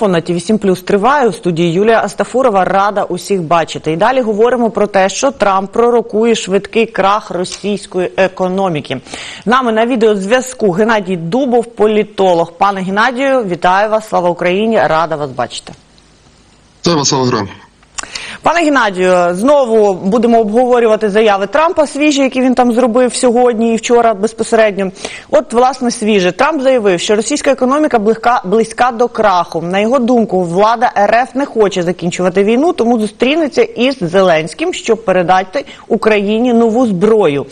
На ТВ 7 плюс триває у студії Юлія Астафурова. Рада усіх бачити. І далі говоримо про те, що Трамп пророкує швидкий крах російської економіки. Нами на відеозв'язку Геннадій Дубов, політолог. Пане Геннадію, вітаю вас! Слава Україні! Рада вас бачити. Слава слава. Пане Геннадію, знову будемо обговорювати заяви Трампа свіжі, які він там зробив сьогодні і вчора безпосередньо. От, власне, свіже. Трамп заявив, що російська економіка близька, близька до краху. На його думку, влада РФ не хоче закінчувати війну, тому зустрінеться із Зеленським, щоб передати Україні нову зброю.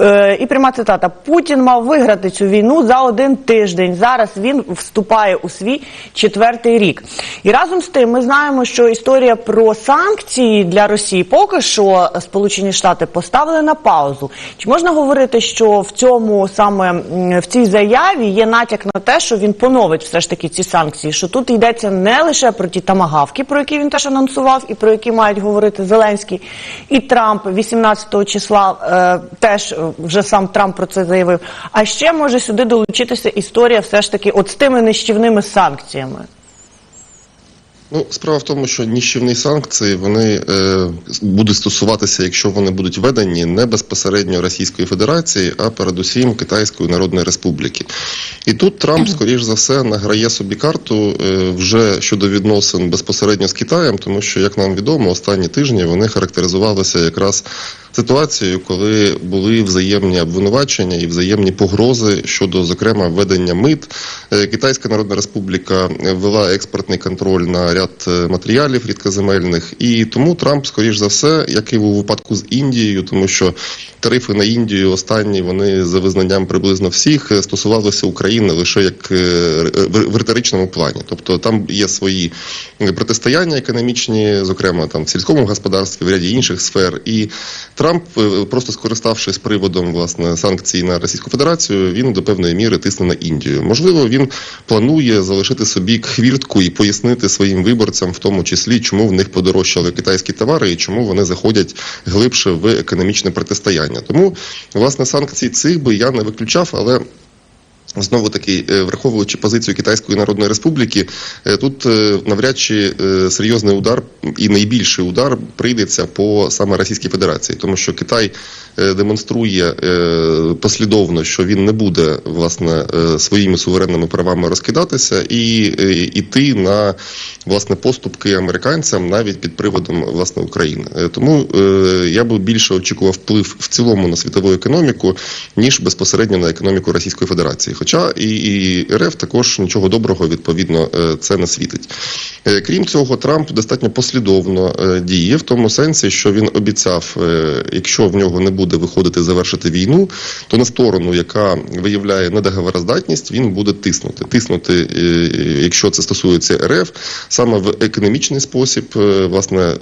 Е, і пряма цитата: Путін мав виграти цю війну за один тиждень. Зараз він вступає у свій четвертий рік. І разом з тим ми знаємо, що історія про санкції для Росії поки що Сполучені Штати поставили на паузу. Чи можна говорити, що в цьому саме в цій заяві є натяк на те, що він поновить все ж таки ці санкції? Що тут йдеться не лише про ті тамагавки, про які він теж анонсував, і про які мають говорити Зеленський і Трамп 18 числа е, теж е, вже сам Трамп про це заявив. А ще може сюди долучитися історія, все ж таки, от з тими нищівними санкціями. Ну, справа в тому, що ніщівні санкції вони е, будуть стосуватися, якщо вони будуть введені не безпосередньо Російської Федерації, а передусім Китайської Народної Республіки. І тут Трамп, скоріш за все, награє собі карту е, вже щодо відносин безпосередньо з Китаєм, тому що, як нам відомо, останні тижні вони характеризувалися якраз ситуацією, коли були взаємні обвинувачення і взаємні погрози щодо, зокрема, введення мит. Е, Китайська Народна Республіка ввела експортний контроль на ряд е, матеріалів рідкоземельних, і тому Трамп, скоріш за все, як і у випадку з Індією, тому що тарифи на Індію останні вони за визнанням приблизно всіх е, стосувалися України лише як в риторичному плані. Тобто там є свої протистояння економічні, зокрема там в сільському господарстві, в ряді інших сфер. І Трамп, е, просто скориставшись приводом власне санкцій на Російську Федерацію, він до певної міри тисне на Індію. Можливо, він планує залишити собі хвіртку і пояснити своїм виборцям, в тому числі, чому в них подорожчали китайські товари і чому вони заходять глибше в економічне протистояння. Тому власне санкції цих би я не виключав, але. Знову таки, е, враховуючи позицію Китайської Народної Республіки, е, тут е, навряд чи серйозний удар і найбільший удар прийдеться по саме Російській Федерації, тому що Китай демонструє послідовно, що він не буде власне своїми суверенними правами розкидатися і іти на власне поступки американцям навіть під приводом власне України. Тому я би більше очікував вплив в цілому на світову економіку ніж безпосередньо на економіку Російської Федерації. Хоча і, і РФ також нічого доброго відповідно е, це не світить. Е, Крім цього, Трамп достатньо послідовно е, діє в тому сенсі, що він обіцяв, якщо в нього не буде виходити завершити війну, то на сторону, яка виявляє недоговороздатність, він буде тиснути. Тиснути, якщо це стосується РФ, саме в економічний спосіб, власне,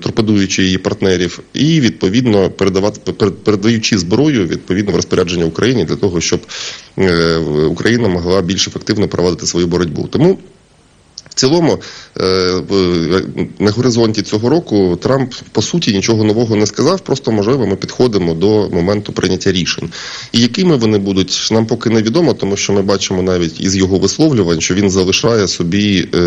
торпедуючи її партнерів, і відповідно передавати пер- передаючи зброю відповідно в розпорядження Україні для того, щоб Україна могла більш ефективно проводити свою боротьбу. Тому. Цілому, е, на горизонті цього року Трамп по суті нічого нового не сказав. Просто можливо, ми підходимо до моменту прийняття рішень. І якими вони будуть, нам поки невідомо, тому що ми бачимо навіть із його висловлювань, що він залишає собі е,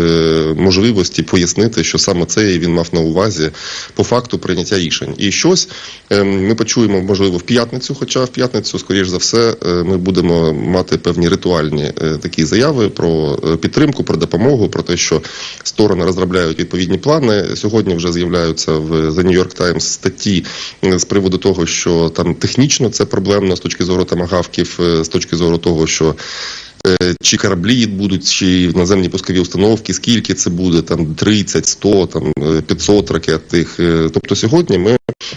можливості пояснити, що саме це він мав на увазі по факту прийняття рішень. І щось е, ми почуємо, можливо, в п'ятницю, хоча в п'ятницю, скоріш за все, ми будемо мати певні ритуальні такі заяви про підтримку, про допомогу, про те, що сторони розробляють відповідні плани. Сьогодні вже з'являються в The New York Times статті з приводу того, що там технічно це проблемно з точки зору тамагавків, е, з точки зору того, що. Е, Чи кораблі будуть, чи наземні пускові установки, скільки це буде, там 30, 100, там е, 500 ракет тих. Е, Тобто сьогодні ми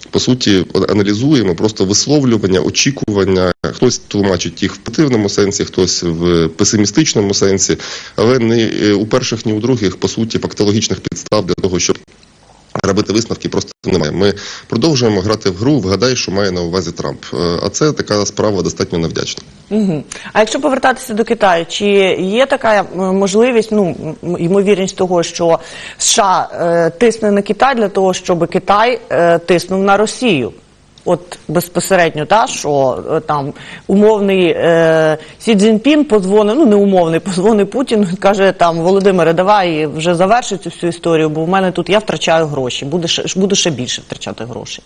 по суті аналізуємо просто висловлювання, очікування. Хтось тлумачить їх в позитивному сенсі, хтось в песимістичному сенсі, але не е, у перших, ні у других, по суті, фактологічних підстав для того, щоб робити висновки просто немає. Ми продовжуємо грати в гру. Вгадай, що має на увазі Трамп. Е, А це така справа достатньо невдячна. Угу. А якщо повертатися до Китаю, чи є така е, можливість, ну ймовірність того, що США е, тисне на Китай для того, щоб Китай е, тиснув на Росію? От безпосередньо, та що е, там умовний е, Сі Цзіньпін подзвонив, ну не умовний, подзвонив Путін, каже там Володимире, давай вже заверши цю всю історію, бо в мене тут я втрачаю гроші, буде ще, буде ще більше втрачати грошей.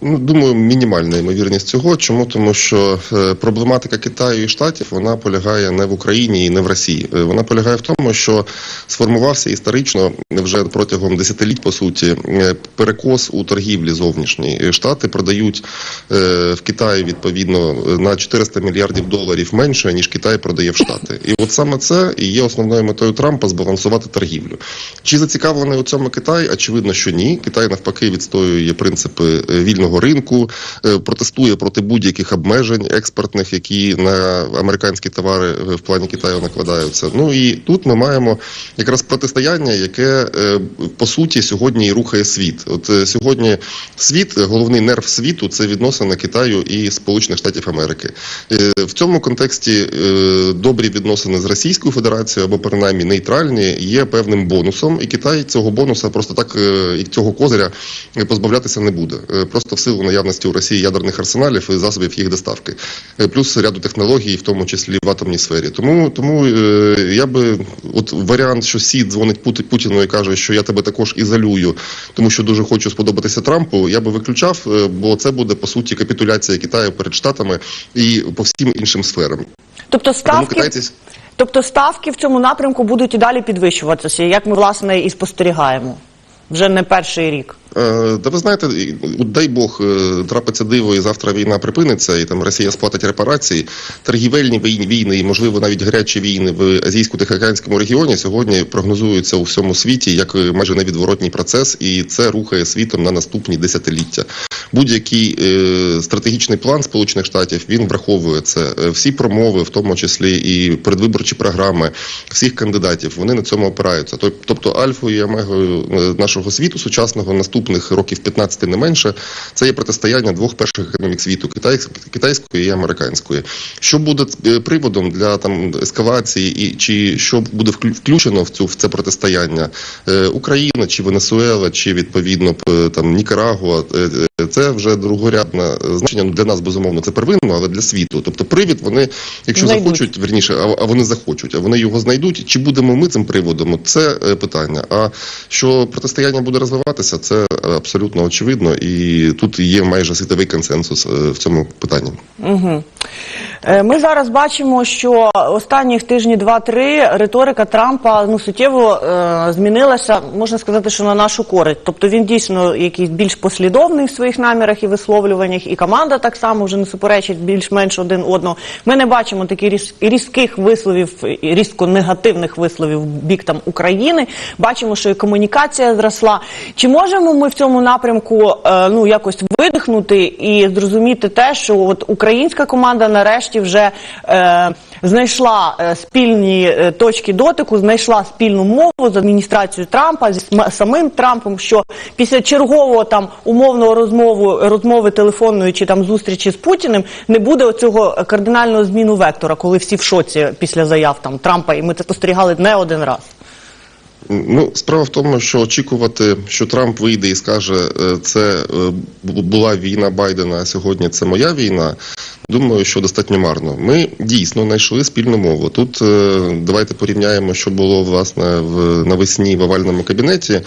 Ну, думаю, мінімальна ймовірність цього. Чому? Тому що е, проблематика Китаю і Штатів вона полягає не в Україні і не в Росії. Е, Вона полягає в тому, що сформувався історично вже протягом десятиліть, по суті, е, перекос у торгівлі зовнішній. Штати продають в Китаї відповідно на 400 мільярдів доларів менше ніж Китай продає в Штати. І от саме це і є основною метою Трампа збалансувати торгівлю. Чи зацікавлений у цьому Китай? Очевидно, що ні. Китай навпаки відстоює принципи е, вільного ринку, е, протестує проти будь-яких обмежень експортних, які на американські товари е, в плані Китаю накладаються. Ну і тут ми маємо якраз протистояння, яке е, по суті сьогодні і рухає світ. От сьогодні світ, головний нерв світу, це відносини Китаю і Сполучених Штатів Америки. В цьому контексті добрі відносини з Російською Федерацією або принаймні нейтральні є певним бонусом, і Китай цього бонуса просто так і цього козиря позбавлятися не буде. Просто в силу наявності у Росії ядерних арсеналів і засобів їх доставки, Е, плюс ряду технологій, в тому числі в атомній сфері. Тому тому е, я би от варіант, що Сі дзвонить Путіну і каже, що я тебе також ізолюю, тому що дуже хочу сподобатися Трампу. Я би виключав, е, бо це буде по суті капітуляція Китаю перед штатами і по всім іншим сферам. Тобто ставки, китайці тобто ставки в цьому напрямку будуть і далі підвищуватися, як ми власне і спостерігаємо вже не перший рік. Е, Та ви знаєте, дай Бог е, трапиться диво, і завтра війна припиниться, і там Росія сплатить репарації. Торгівельні війни, і можливо навіть гарячі війни в азійсько-тихоокеанському регіоні сьогодні прогнозуються у всьому світі як е, майже невідворотній процес, і це рухає світом на наступні десятиліття. Будь-який е, стратегічний план Сполучених Штатів він враховує це. Е, Всі промови, в тому числі і передвиборчі програми всіх кандидатів, вони на цьому опираються. Тоб- Тобто альфою і омегою е, нашого світу сучасного наступних років 15 не менше, це є протистояння двох перших економік світу китайсь- китайської і американської. Що буде е, приводом для там ескалації, і чи що буде включено в цю в це протистояння? Україна чи Венесуела, чи відповідно там Нікарагуа, е, е, це вже другорядне е, значення. Ну, для нас безумовно це первинно, але для світу. Тобто, привід вони, якщо Знайдуть. захочуть, верніше, а, а вони захочуть, а вони його знайдуть. Чи будемо ми цим приводом? Це е, питання. А що протистояння буде розвиватися, це е, абсолютно очевидно, і тут є майже світовий консенсус в цьому питанні. Угу. Ми зараз бачимо, що останніх тижні два-три риторика Трампа ну суттєво е, змінилася, можна сказати, що на нашу користь. Тобто він дійсно якийсь більш послідовний в своїх намірах і висловлюваннях, і команда так само вже не суперечить більш-менш один одного. Ми не бачимо таких різ- різких висловів, різко негативних висловів в бік там України. Бачимо, що і комунікація зросла. Чи можемо ми в цьому напрямку е, ну якось видихнути і зрозуміти те, що от українська команда нарешті вже е, знайшла е, спільні е, точки дотику, знайшла спільну мову з адміністрацією Трампа зі самим Трампом, що після чергового там умовного розмову розмови телефонної чи там зустрічі з Путіним не буде оцього кардинального зміну вектора, коли всі в шоці після заяв там Трампа, і ми це спостерігали не один раз. Ну, справа в тому, що очікувати, що Трамп вийде і скаже, е, це була війна Байдена, а сьогодні це моя війна. Думаю, що достатньо марно. Ми дійсно знайшли спільну мову. Тут е, давайте порівняємо, що було власне в навесні в овальному кабінеті,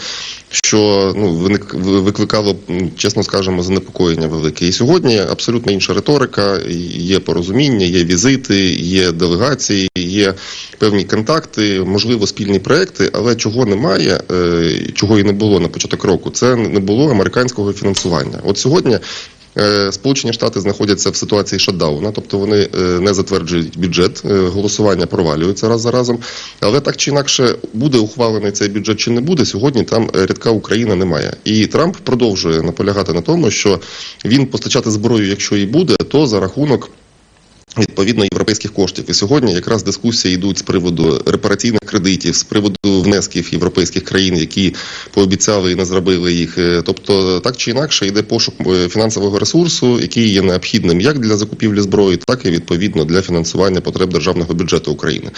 що ну виник викликало, чесно скажемо, занепокоєння велике. І сьогодні абсолютно інша риторика. Є порозуміння, є візити, є делегації, є певні контакти, можливо, спільні проекти, але чого немає, е, чого і не було на початок року, це не було американського фінансування. От сьогодні. Е, Сполучені Штати знаходяться в ситуації шатдауна, тобто вони е, не затверджують бюджет, е, голосування провалюється раз за разом. Але так чи інакше буде ухвалений цей бюджет чи не буде. Сьогодні там рядка Україна немає. І Трамп продовжує наполягати на тому, що він постачати зброю, якщо і буде, то за рахунок. Відповідно європейських коштів, і сьогодні якраз дискусії йдуть з приводу репараційних кредитів, з приводу внесків європейських країн, які пообіцяли і не зробили їх. Е, Тобто, так чи інакше йде пошук е, фінансового ресурсу, який є необхідним як для закупівлі зброї, так і відповідно для фінансування потреб державного бюджету України.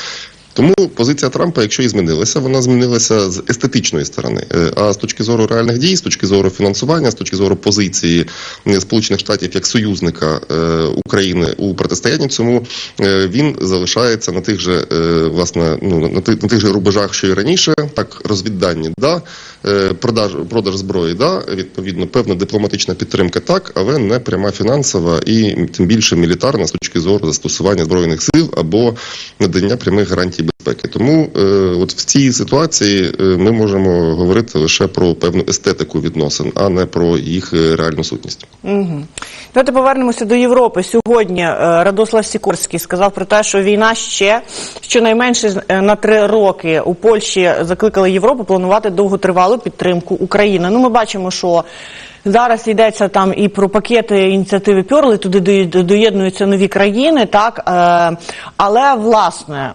Тому позиція Трампа, якщо і змінилася, вона змінилася з естетичної сторони. Е, А з точки зору реальних дій, з точки зору фінансування, з точки зору позиції е, Сполучених Штатів як союзника е, України у протистоянні цьому, він залишається на тих же власне ну на тих, на тих же рубежах, що і раніше. Так, розвіддані, да продаж продаж зброї, да відповідно, певна дипломатична підтримка, так, але не пряма фінансова і тим більше мілітарна з точки зору застосування збройних сил або надання прямих гарантій безпеки. Тому е, от в цій ситуації е, ми можемо говорити лише про певну естетику відносин, а не про їх е, реальну сутність. Угу. Давайте повернемося до Європи. Сьогодні е, Радослав Сікорський сказав про те, що війна ще щонайменше е, на три роки у Польщі закликали Європу планувати довготривалу підтримку України. Ну, ми бачимо, що зараз йдеться там і про пакети ініціативи Пьорли, туди доєднуються нові країни, так е, але власне.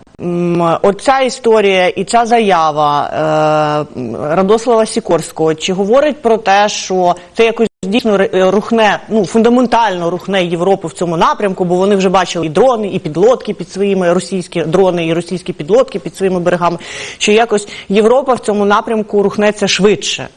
Оця історія і ця заява е, Радослава Сікорського чи говорить про те, що це якось дійсно рухне, ну фундаментально рухне Європу в цьому напрямку, бо вони вже бачили і дрони, і підлодки під своїми російські дрони, і російські підлодки під своїми берегами. Що якось Європа в цьому напрямку рухнеться швидше.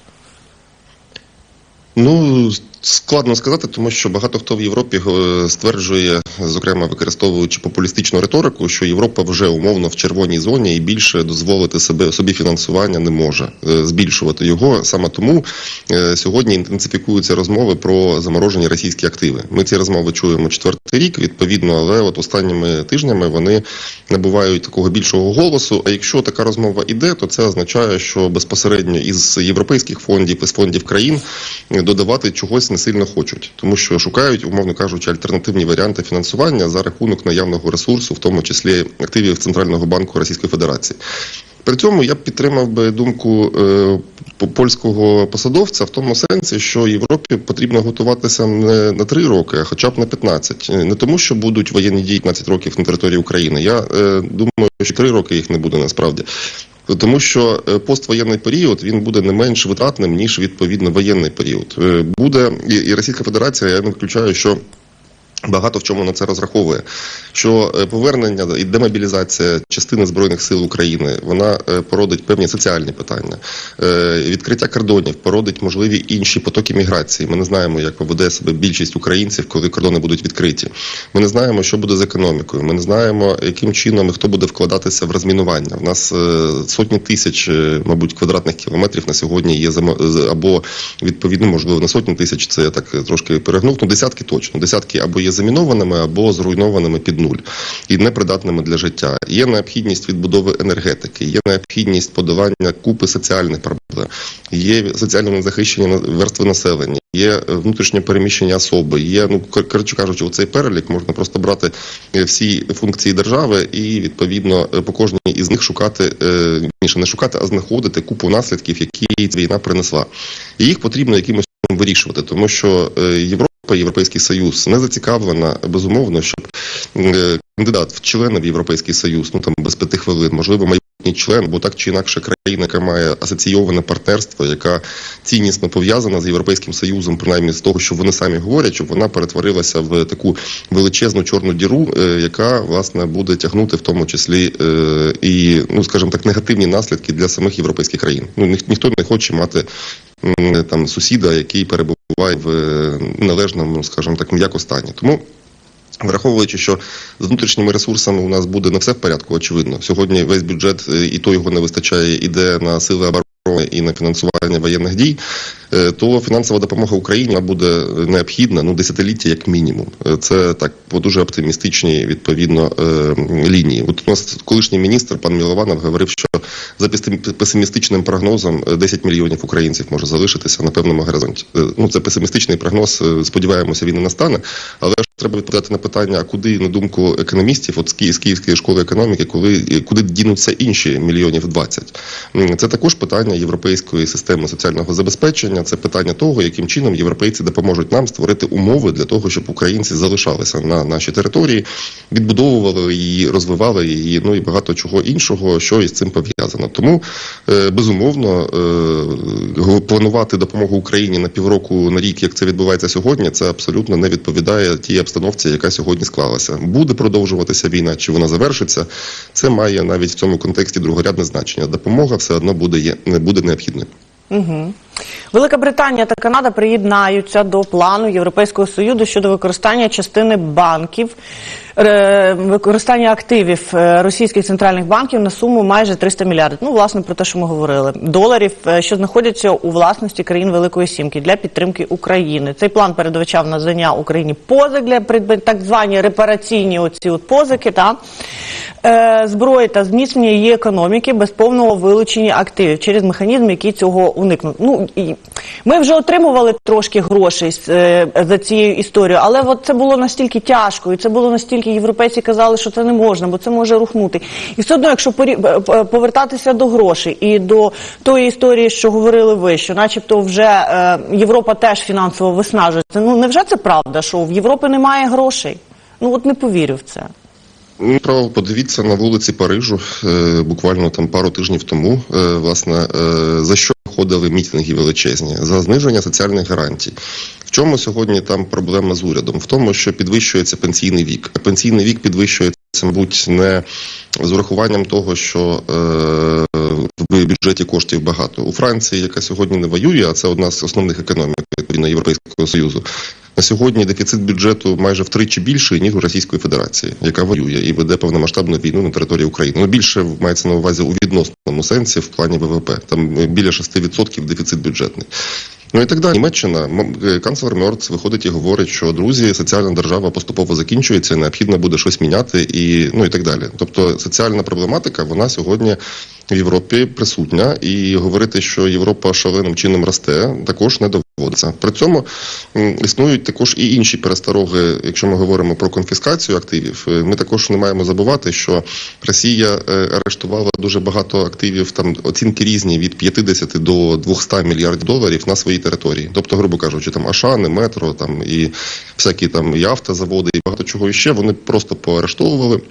Ну складно сказати, тому що багато хто в Європі е, стверджує, зокрема використовуючи популістичну риторику, що Європа вже умовно в червоній зоні і більше дозволити себе собі фінансування не може е, збільшувати його. Саме тому е, сьогодні інтенсифікуються розмови про заморожені російські активи. Ми ці розмови чуємо четвертий рік, відповідно, але от останніми тижнями вони набувають такого більшого голосу. А якщо така розмова іде, то це означає, що безпосередньо із європейських фондів, із фондів країн додавати чогось не сильно хочуть, тому що шукають, умовно кажучи, альтернативні варіанти фінансування за рахунок наявного ресурсу, в тому числі активів Центрального банку Російської Федерації. При цьому я б підтримав би думку е, польського посадовця в тому сенсі, що Європі потрібно готуватися не на 3 роки, а хоча б на 15. Е, Не тому, що будуть воєнні дії 15 років на території України. Я е, думаю, що 3 роки їх не буде насправді. Тому що е, поствоєнний період він буде не менш витратним ніж відповідно воєнний період. Е, Буде і, і Російська Федерація. Я не включаю, що. Багато в чому на це розраховує, що е, повернення і демобілізація частини збройних сил України вона е, породить певні соціальні питання. Е, Відкриття кордонів породить можливі інші потоки міграції. Ми не знаємо, як поведе себе більшість українців, коли кордони будуть відкриті. Ми не знаємо, що буде з економікою. Ми не знаємо, яким чином і хто буде вкладатися в розмінування. У нас сотні тисяч, мабуть, квадратних кілометрів на сьогодні є або відповідно, можливо, на сотні тисяч. Це я так трошки перегнув. Ну десятки точно. Десятки або є замінованими, або зруйнованими під нуль і непридатними для життя. Є необхідність відбудови енергетики, є необхідність подолання купи соціальних проблем, є соціально незахищені на- верстви населення. Є внутрішнє переміщення особи, є ну кор- коротше кажучи, оцей перелік можна просто брати е, всі функції держави і відповідно е, по кожній із них шукати е, більше не шукати, а знаходити купу наслідків, які війна принесла. І їх потрібно якимось вирішувати, тому що Європа, Європейський Союз не зацікавлена безумовно, щоб е, кандидат в члени в Європейський Союз, ну там без п'яти хвилин, можливо, майбутній член, бо так чи інакше країна, яка має асоційоване партнерство, яка ціннісно пов'язана з Європейським Союзом, принаймні з того, що вони самі говорять, щоб вона перетворилася в таку величезну чорну діру, е, яка власне буде тягнути в тому числі е, і, ну скажімо так, негативні наслідки для самих європейських країн. Ну ніхто не хоче мати там сусіда, який перебуває в е, належному, скажімо так, м'яко стані. Тому. Враховуючи, що з внутрішніми ресурсами у нас буде не все в порядку, очевидно. Сьогодні весь бюджет е, і то його не вистачає, іде на сили оборони і на фінансування воєнних дій. Е, То фінансова допомога Україні буде необхідна ну десятиліття як мінімум. Е, Це так по дуже оптимістичній відповідно е, лінії. От у нас колишній міністр пан Мілованов говорив, що за песим- песимістичним прогнозом е, 10 мільйонів українців може залишитися на певному горизонті. Ну це песимістичний прогноз. Сподіваємося, він не настане. Але ж треба відповідати на питання: а куди на думку економістів, от з Київської школи економіки, коли куди дінуться інші мільйонів 20? Це також питання європейської системи соціального забезпечення. Це питання того, яким чином європейці допоможуть нам створити умови для того, щоб українці залишалися на нашій території, відбудовували її, розвивали її, ну і багато чого іншого, що із цим пов'язано. Тому е, безумовно е, планувати допомогу Україні на півроку на рік, як це відбувається сьогодні, це абсолютно не відповідає тій обстановці, яка сьогодні склалася. Буде продовжуватися війна, чи вона завершиться. Це має навіть в цьому контексті другорядне значення. Допомога все одно буде є буде необхідною. Угу. Велика Британія та Канада приєднаються до плану Європейського союзу щодо використання частини банків, використання активів е, російських центральних банків на суму майже 300 мільярдів. Ну, власне, про те, що ми говорили, доларів, е, що знаходяться у власності країн Великої Сімки для підтримки України. Цей план передбачав надання Україні позик для так звані репараційні оці от позики та е, зброї та зміцнення її економіки без повного вилучення активів через механізм, який цього уникнув. Ну і ми вже отримували трошки грошей за цією історією, але от це було настільки тяжко, і це було настільки європейці казали, що це не можна, бо це може рухнути. І все одно, якщо е, е, повертатися до грошей і до тої історії, що говорили ви, що, начебто, вже е, Європа теж фінансово виснажується. Ну невже це правда, що в Європи немає грошей? Ну от не повірю в це. Ну, Право, подивіться на вулиці Парижу буквально там пару тижнів тому. Власне, за що ходили мітинги величезні? За зниження соціальних гарантій. В чому сьогодні там проблема з урядом? В тому, що підвищується пенсійний вік. Пенсійний вік підвищується, мабуть, не з урахуванням того, що е, в бюджеті коштів багато. У Франції, яка сьогодні не воює, а це одна з основних економік відповідно Європейського Союзу. На сьогодні дефіцит бюджету майже втричі більший, ніж у Російської Федерації, яка воює і веде повномасштабну війну на території України. Ну більше мається на увазі у відносному сенсі в плані ВВП. Там е, біля 6% дефіцит бюджетний. Ну і так далі. Німеччина, е, канцлер Мерц виходить і говорить, що друзі, соціальна держава поступово закінчується, необхідно буде щось міняти, і ну і так далі. Тобто соціальна проблематика вона сьогодні в Європі присутня, і говорити, що Європа шаленим чином росте, також не доводиться. При цьому існують також і інші перестороги, якщо ми говоримо про конфіскацію активів. Е, Ми також не маємо забувати, що Росія е, арештувала дуже багато активів, там оцінки різні від 50 до 200 мільярдів доларів на своїй території. Тобто, грубо кажучи, там Ашани, метро, там і всякі там і автозаводи, і багато чого іще. Вони просто поарештовували.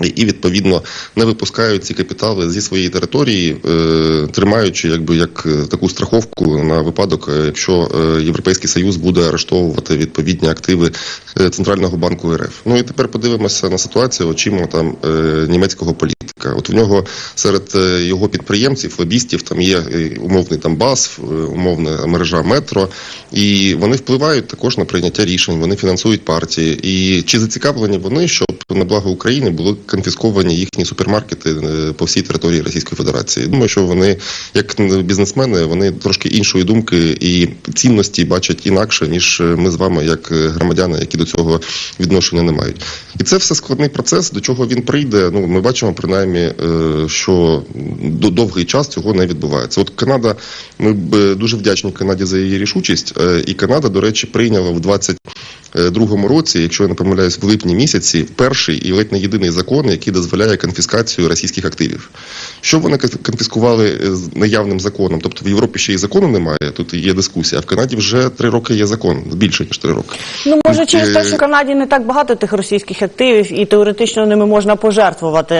І відповідно не випускають ці капітали зі своєї території, е, тримаючи якби як е, таку страховку на випадок, е, якщо Європейський Союз буде арештовувати відповідні активи центрального банку РФ. Ну і тепер подивимося на ситуацію очима там німецького політика. От в нього серед е, його підприємців, лобістів, там є е, умовний БАСФ, е, умовна мережа метро, і вони впливають також на прийняття рішень. Вони фінансують партії. І чи зацікавлені вони, щоб на благо України були конфісковані їхні супермаркети по всій території Російської Федерації? Думаю, що вони, як бізнесмени, вони трошки іншої думки і цінності бачать інакше ніж ми з вами, як громадяни, які до цього відношення не мають. І це все складний процес. До чого він прийде? Ну ми бачимо принаймні, е, що до довгий час цього не відбувається. От Канада, ми б дуже вдячні Канаді за її рішучість. е, І Канада, до речі, прийняла в 22-му році, якщо я не помиляюсь, в липні місяці перший і ледь не єдиний закон, який дозволяє конфіскацію російських активів. Що вони конф- конфіскували е, з наявним законом? Тобто в Європі ще і закону немає. Тут є дискусія. А в Канаді вже три роки є закон, більше ніж три роки. Ну, може, через те, що в Канаді не так багато тих російських активів, і теоретично ними можна пожертвувати.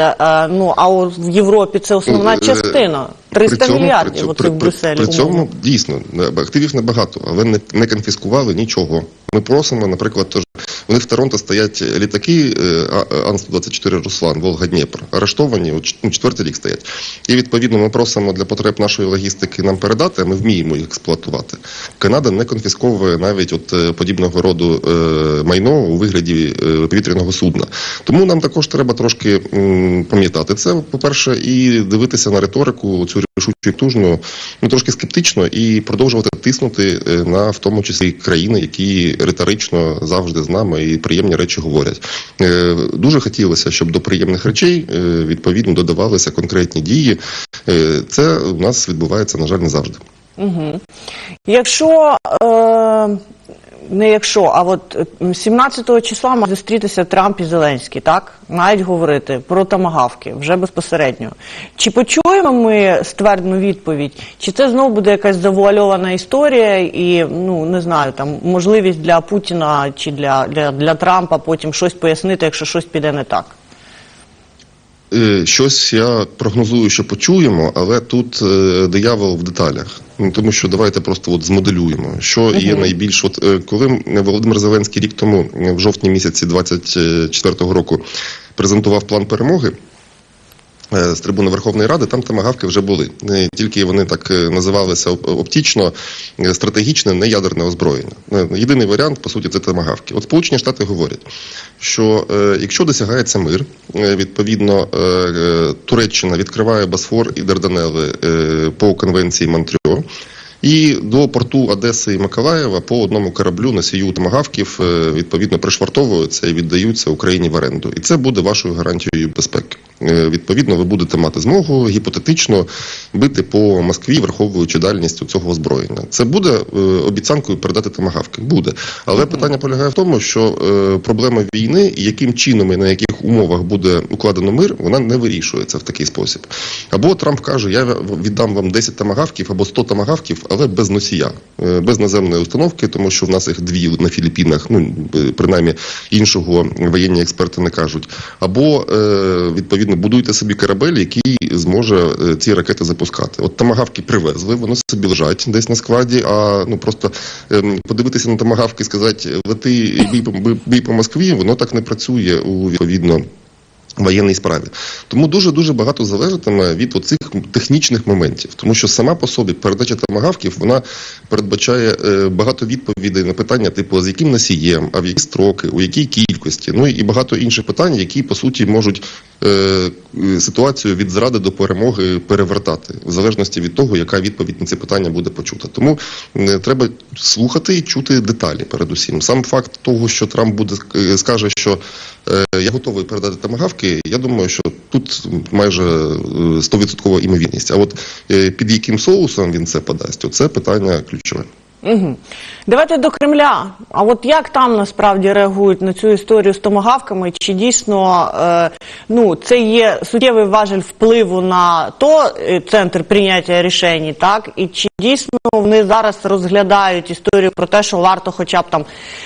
Ну, а в Європі це основна Е, частина. 300 при цьому- мільярдів при, оцих при, в Брюсселі. При, при цьому дійсно не- активів небагато, але не, не конфіскували нічого. Ми просимо, наприклад, тож вони в Торонто стоять літаки е, А- Ан-124 Руслан, Волга Дніпр, арештовані, ну, четвертий рік стоять. І відповідно ми просимо для потреб нашої логістики нам передати, а ми вміємо їх експлуатувати. Канада не конфісковує навіть от е, подібного роду е, майно у вигляді е, повітряного судна. Тому нам також треба трошки пам'ятати це, по-перше, і дивитися на риторику цю рішучу і тужну, ну трошки скептично, і продовжувати тиснути е, на в тому числі країни, які риторично завжди з нами і приємні речі говорять. Е, Дуже хотілося, щоб до приємних речей е, відповідно додавалися конкретні дії. Це у нас відбувається, на жаль, не завжди. Якщо е, не якщо, а от е, 17 числа має зустрітися Трамп і Зеленський, так мають говорити про тамагавки вже безпосередньо. Чи почуємо ми ствердну відповідь, чи це знову буде якась завуальована історія, і ну не знаю, там можливість для Путіна чи для, для, для Трампа потім щось пояснити, якщо щось піде не так. Е, щось я прогнозую, що почуємо, але тут е, диявол в деталях. Ну, тому що давайте просто от змоделюємо, що є найбільш от е, коли Володимир Зеленський рік тому, в жовтні місяці 24-го року, презентував план перемоги. Е, З трибуни Верховної Ради там тамагавки вже були. Не тільки вони так е, називалися оп- оптично, е, стратегічне, неядерне озброєння. Е, Єдиний варіант, по суті, це тамагавки. От Сполучені Штати говорять, що е, якщо досягається мир, е, відповідно е, е, Туреччина відкриває Босфор і Дарданели е, по конвенції Монтрьо. І до порту Одеси і Миколаєва по одному кораблю носію томагавків е, відповідно пришвартовуються і віддаються Україні в оренду. І це буде вашою гарантією безпеки. Е, Відповідно, ви будете мати змогу гіпотетично бити по Москві, враховуючи дальність цього озброєння. Це буде е, обіцянкою передати томагавки. Буде, але питання полягає в тому, що проблема війни, і яким чином і на яких умовах буде укладено мир, вона не вирішується в такий спосіб. Або Трамп каже: я віддам вам 10 тамагавків або 100 тамагавків, але без носія, е, без наземної установки, тому що в нас їх дві на Філіппінах, ну е, принаймні іншого воєнні експерти не кажуть. Або е, відповідно будуйте собі корабель, який зможе ці ракети запускати. От тамагавки привезли, вони собі лежать десь на складі. А ну просто ем, подивитися на тамагавки сказати, лети бій, по- бій по Москві, воно так не працює у відповідно. Воєнній справі тому дуже дуже багато залежатиме від оцих технічних моментів, тому що сама по собі передача тамагавків вона передбачає е, багато відповідей на питання, типу з яким носієм, а в які строки, у якій кількості, ну і багато інших питань, які по суті можуть е, ситуацію від зради до перемоги перевертати, в залежності від того, яка відповідь на ці питання буде почута. Тому е, треба слухати і чути деталі. Передусім, сам факт того, що Трамп буде скаже, що я готовий передати тамагавки. Я думаю, що тут майже е, 100% імовірність. А от е, під яким соусом він це подасть, оце питання ключове. Угу. Давайте до Кремля. А от як там насправді реагують на цю історію з томагавками? Чи дійсно е, ну, це є суттєвий важель впливу на то е, центр прийняття рішень, так? І чи дійсно вони зараз розглядають історію про те, що варто хоча б там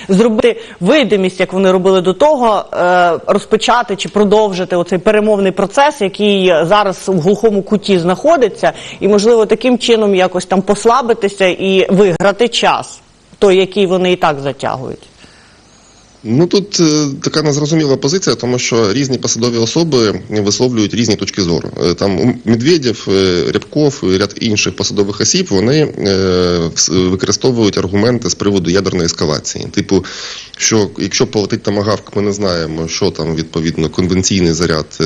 зробити видимість, як вони робили до того, е, розпочати чи продовжити оцей перемовний процес, який зараз в глухому куті знаходиться, і можливо таким чином якось там послабитися і виграти час, той, який вони і так затягують. Ну тут е, така незрозуміла позиція, тому що різні посадові особи висловлюють різні точки зору. Е, Там Медведєв, е, Рябков і ряд інших посадових осіб вони використовують аргументи з приводу ядерної ескалації. Типу, що якщо полетить тамагавк, ми не знаємо, що там відповідно конвенційний заряд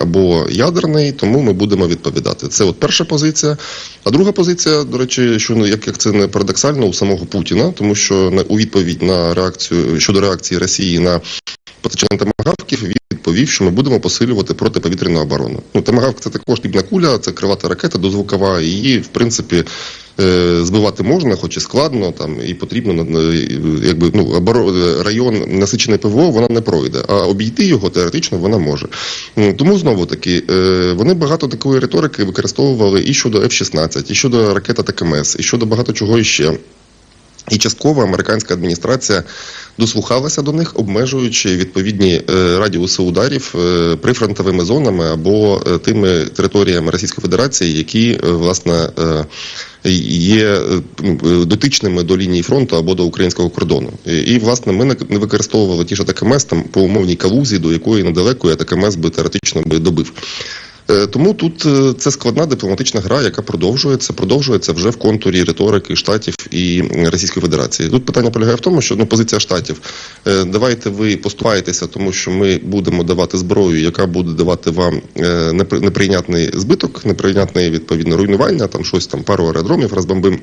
або ядерний, тому ми будемо відповідати. Це от перша позиція. А друга позиція, до речі, що ну, як, це не парадоксально у самого Путіна, тому що у відповідь на реакцію щодо реакції Росії на постачання тамагавків, він відповів, що ми будемо посилювати протиповітряну оборону. Ну, тамагавк це також дрібна куля, це кривата ракета дозвукова, її, в принципі, е, збивати можна, хоч і складно, там і потрібно якби ну район насичений ПВО, вона не пройде. А обійти його теоретично вона може. Тому знову таки е, вони багато такої риторики використовували і щодо F-16, і щодо ракет ТКМС, і щодо багато чого іще. І частково американська адміністрація дослухалася до них, обмежуючи відповідні е, радіуси ударів е, прифронтовими зонами або е, тими територіями Російської Федерації, які власне є дотичними до лінії фронту або до українського кордону. І, власне ми не використовували ті ж АТКМС там по умовній калузі, до якої недалеко АТКМС би теоретично би добив. Е, Тому тут е, це складна дипломатична гра, яка продовжується, продовжується вже в контурі риторики штатів і Російської Федерації. Тут питання полягає в тому, що ну позиція штатів. е, Давайте ви поступаєтеся, тому що ми будемо давати зброю, яка буде давати вам непри- неприйнятний збиток, неприйнятне відповідно руйнування, там щось там пару аеродромів розбомбим.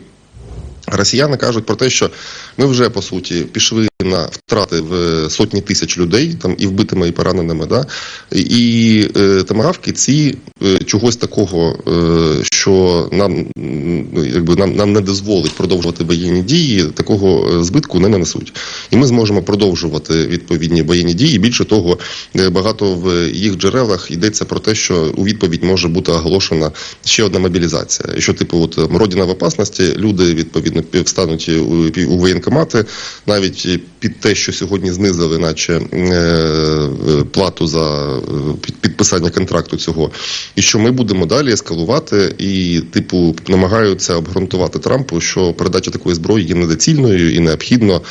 Росіяни кажуть про те, що ми вже по суті пішли на втрати в сотні тисяч людей, там і вбитими, і пораненими. Да? І е, тамагавки ці е, чогось такого, е, що нам якби нам, нам не дозволить продовжувати воєнні дії, такого е, збитку не нанесуть. І ми зможемо продовжувати відповідні воєнні дії. Більше того, е, багато в їх джерелах йдеться про те, що у відповідь може бути оголошена ще одна мобілізація. Що, типу, от родина в опасності, люди відповідно встануть у, у воєнкомати, навіть під те, що сьогодні знизили, наче е, е, плату за е, підписання контракту цього, і що ми будемо далі ескалувати і, типу, намагаються обґрунтувати Трампу, що передача такої зброї є недоцільною і необхідно.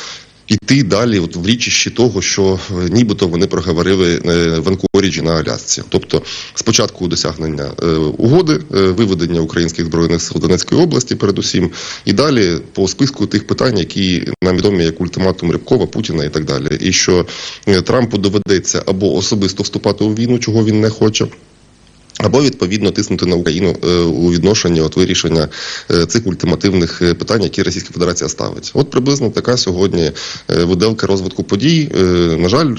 Іти далі, от в річищі того, що е, нібито вони проговорили е, в Анкоріджі на Алясці. Тобто, спочатку досягнення е, угоди, виведення українських збройних сил Донецької області, передусім, і далі по списку тих питань, які нам відомі як ультиматум Рябкова, Путіна і так далі. І що Трампу доведеться або особисто вступати у війну, чого він не хоче. Або відповідно тиснути на Україну е, у відношенні от вирішення е, цих ультимативних е, питань, які Російська Федерація ставить. От приблизно така сьогодні виделка розвитку подій. На жаль,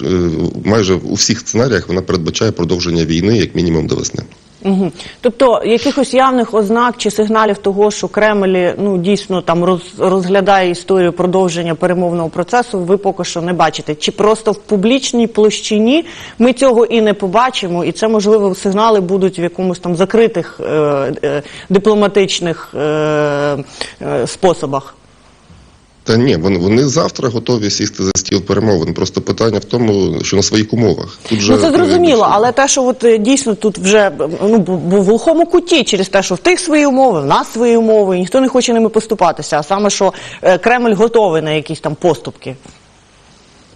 майже у всіх сценаріях вона передбачає продовження війни як мінімум до весни. Угу. Тобто якихось явних ознак чи сигналів того, що Кремль ну дійсно там роз, розглядає історію продовження перемовного процесу, ви поки що не бачите. Чи просто в публічній площині ми цього і не побачимо, і це можливо сигнали будуть в якомусь там закритих е, е, дипломатичних е, е, способах. Та ні, вони, вони завтра готові сісти за стіл перемовин. Просто питання в тому, що на своїх умовах. Тут же Ну це зрозуміло, але те, що от е, дійсно тут вже ну в глухому куті через те, що в тих свої умови, в нас свої умови, ніхто не хоче ними поступатися. А саме що е, Кремль готовий на якісь там поступки.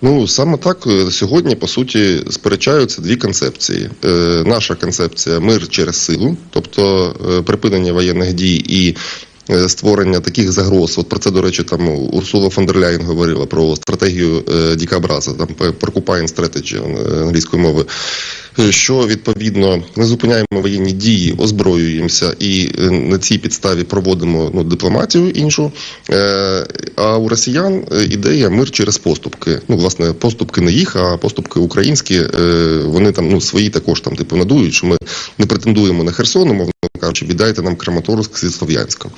Ну саме так е, сьогодні по суті сперечаються дві концепції. Е, наша концепція мир через силу, тобто е, припинення воєнних дій і. Е, Створення таких загроз, от про це до речі, там Урсула фон дер Ляєн говорила про стратегію е, Дікабраза, там Porcupine Strategy е, англійської мови. Що відповідно ми зупиняємо воєнні дії, озброюємося і на цій підставі проводимо ну дипломатію іншу. А у росіян ідея мир через поступки. Ну, власне, поступки не їх, а поступки українські. Вони там ну свої також там типу надують, що ми не претендуємо на Херсон, умовно кажучи, віддайте нам Краматорськ зі Слов'янська.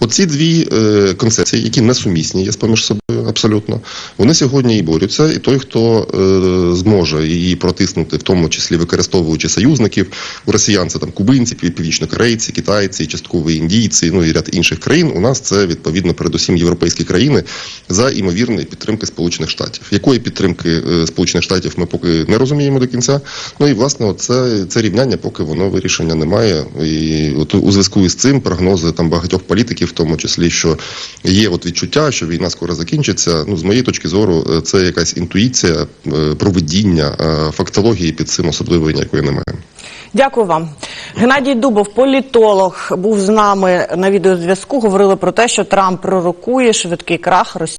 Оці дві е, концепції, які несумісні є поміж собою, абсолютно, вони сьогодні і борються. І той, хто е, зможе її протиснути, в тому числі використовуючи союзників, у росіян це там кубинці, пів- північнокорейці, китайці, частково індійці, ну і ряд інших країн. У нас це відповідно передусім європейські країни за імовірної підтримки Сполучених Штатів. Якої підтримки е, Сполучених Штатів ми поки не розуміємо до кінця. Ну і власне, це, це рівняння, поки воно вирішення немає. І от у зв'язку із цим прогнози там багатьох політиків, в тому числі, що є от відчуття, що війна скоро закінчиться. Ну з моєї точки зору, е, це якась інтуїція, е, провидіння, е, фактології під цим особливої ніякої немає. Дякую вам. Геннадій Дубов, політолог, був з нами на відеозв'язку. Говорили про те, що Трамп пророкує швидкий крах Росії.